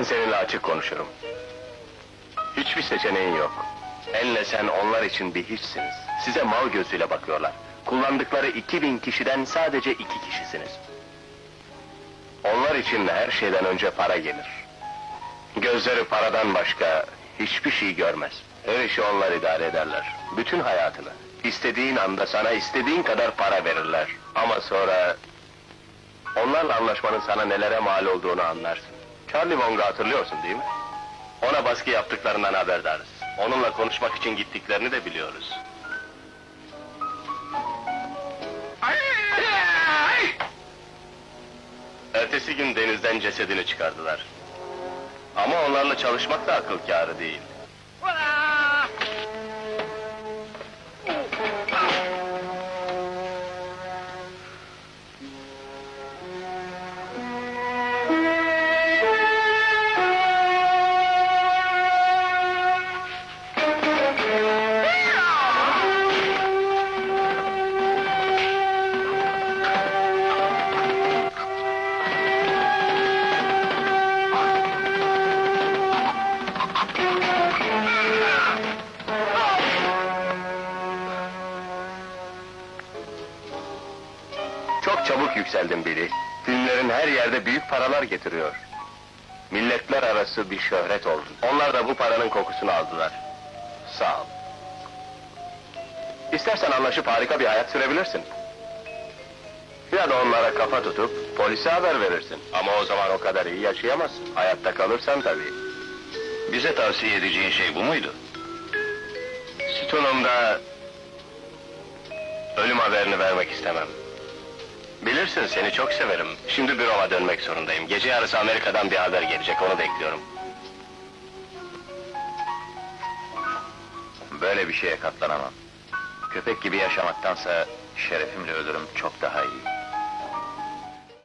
Ben seninle açık konuşurum. Hiçbir seçeneğin yok. Enle sen onlar için bir hiçsiniz. Size mal gözüyle bakıyorlar. Kullandıkları 2000 kişiden sadece iki kişisiniz. Onlar için her şeyden önce para gelir. Gözleri paradan başka hiçbir şey görmez. Her işi onlar idare ederler. Bütün hayatını. İstediğin anda sana istediğin kadar para verirler. Ama sonra... Onlarla anlaşmanın sana nelere mal olduğunu anlarsın. Charlie Wong'u hatırlıyorsun değil mi? Ona baskı yaptıklarından haberdarız. Onunla konuşmak için gittiklerini de biliyoruz. Ertesi gün denizden cesedini çıkardılar. Ama onlarla çalışmak da akıl kârı değil. Çok çabuk yükseldin Billy. Filmlerin her yerde büyük paralar getiriyor. Milletler arası bir şöhret oldun. Onlar da bu paranın kokusunu aldılar. Sağ ol. İstersen anlaşıp harika bir hayat sürebilirsin. Ya da onlara kafa tutup polise haber verirsin. Ama o zaman o kadar iyi yaşayamazsın. Hayatta kalırsan tabii. Bize tavsiye edeceğin şey bu muydu? Sütunumda... ...ölüm haberini vermek istemem. Bilirsin seni çok severim. Şimdi büroma dönmek zorundayım. Gece yarısı Amerika'dan bir haber gelecek, onu bekliyorum. Böyle bir şeye katlanamam. Köpek gibi yaşamaktansa şerefimle ölürüm çok daha iyi.